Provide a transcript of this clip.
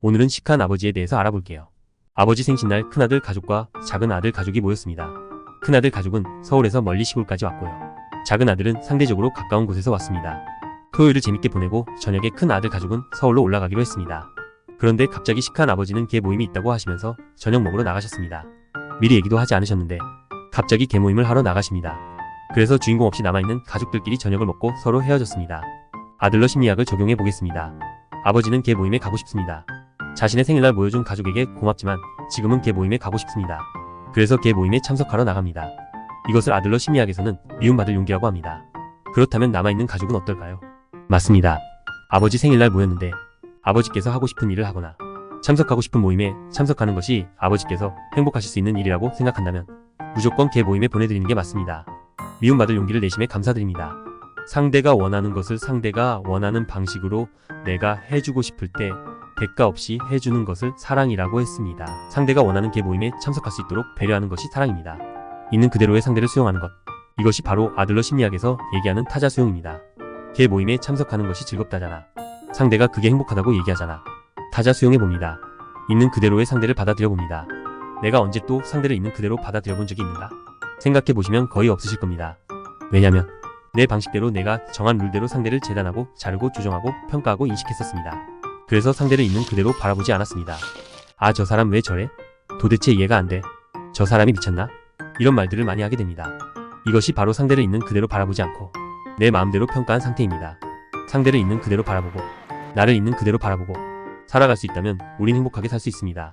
오늘은 시크한 아버지에 대해서 알아볼게요. 아버지 생신날 큰아들 가족과 작은 아들 가족이 모였습니다. 큰아들 가족은 서울에서 멀리 시골까지 왔고요. 작은 아들은 상대적으로 가까운 곳에서 왔습니다. 토요일을 재밌게 보내고 저녁에 큰 아들 가족은 서울로 올라가기로 했습니다. 그런데 갑자기 시크한 아버지는 개 모임이 있다고 하시면서 저녁 먹으러 나가셨습니다. 미리 얘기도 하지 않으셨는데 갑자기 개 모임을 하러 나가십니다. 그래서 주인공 없이 남아있는 가족들끼리 저녁을 먹고 서로 헤어졌습니다. 아들러 심리학을 적용해 보겠습니다. 아버지는 개 모임에 가고 싶습니다. 자신의 생일날 모여준 가족에게 고맙지만 지금은 개 모임에 가고 싶습니다. 그래서 개 모임에 참석하러 나갑니다. 이것을 아들러 심리학에서는 미움받을 용기라고 합니다. 그렇다면 남아있는 가족은 어떨까요? 맞습니다. 아버지 생일날 모였는데 아버지께서 하고 싶은 일을 하거나 참석하고 싶은 모임에 참석하는 것이 아버지께서 행복하실 수 있는 일이라고 생각한다면 무조건 개 모임에 보내드리는 게 맞습니다. 미움받을 용기를 내심에 감사드립니다. 상대가 원하는 것을 상대가 원하는 방식으로 내가 해주고 싶을 때 대가 없이 해주는 것을 사랑이라고 했습니다. 상대가 원하는 개 모임에 참석할 수 있도록 배려하는 것이 사랑입니다. 있는 그대로의 상대를 수용하는 것. 이것이 바로 아들러 심리학에서 얘기하는 타자 수용입니다. 개 모임에 참석하는 것이 즐겁다잖아. 상대가 그게 행복하다고 얘기하잖아. 타자 수용해 봅니다. 있는 그대로의 상대를 받아들여 봅니다. 내가 언제 또 상대를 있는 그대로 받아들여 본 적이 있는가? 생각해 보시면 거의 없으실 겁니다. 왜냐면 내 방식대로 내가 정한 룰대로 상대를 재단하고 자르고 조정하고 평가하고 인식했었습니다. 그래서 상대를 있는 그대로 바라보지 않았습니다. 아, 저 사람 왜 저래? 도대체 이해가 안 돼. 저 사람이 미쳤나? 이런 말들을 많이 하게 됩니다. 이것이 바로 상대를 있는 그대로 바라보지 않고 내 마음대로 평가한 상태입니다. 상대를 있는 그대로 바라보고 나를 있는 그대로 바라보고 살아갈 수 있다면 우린 행복하게 살 수 있습니다.